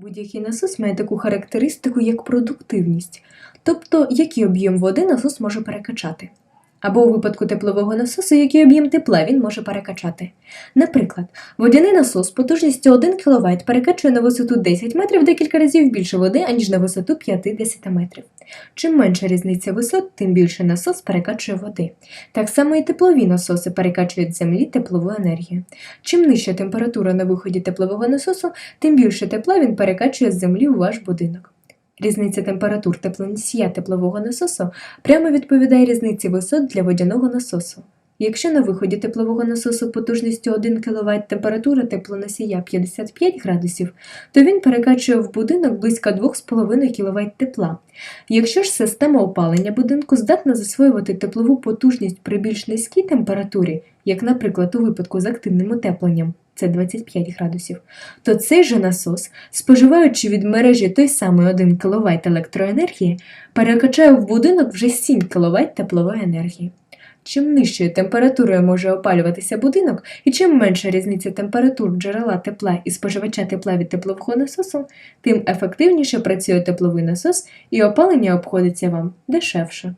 Будь-який насос має таку характеристику, як продуктивність, тобто який об'єм води насос може перекачати. Або у випадку теплового насосу, який об'єм тепла він може перекачати. Наприклад, водяний насос потужністю 1 кВт перекачує на висоту 10 метрів декілька разів більше води, аніж на висоту 50 метрів. Чим менша різниця висот, тим більше насос перекачує води. Так само і теплові насоси перекачують з землі теплову енергію. Чим нижча температура на виході теплового насосу, тим більше тепла він перекачує з землі у ваш будинок. Різниця температур теплоносія теплового насосу прямо відповідає різниці висот для водяного насосу. Якщо на виході теплового насосу потужністю 1 кВт температура теплоносія 55 градусів, то він перекачує в будинок близько 2,5 кВт тепла. Якщо ж система опалення будинку здатна засвоювати теплову потужність при більш низькій температурі, як, наприклад, у випадку з активним утепленням, це 25 градусів, то цей же насос, споживаючи від мережі той самий 1 кВт електроенергії, перекачає в будинок вже 7 кВт теплової енергії. Чим нижчою температурою може опалюватися будинок, і чим менша різниця температур джерела тепла і споживача тепла від теплового насосу, тим ефективніше працює тепловий насос і опалення обходиться вам дешевше.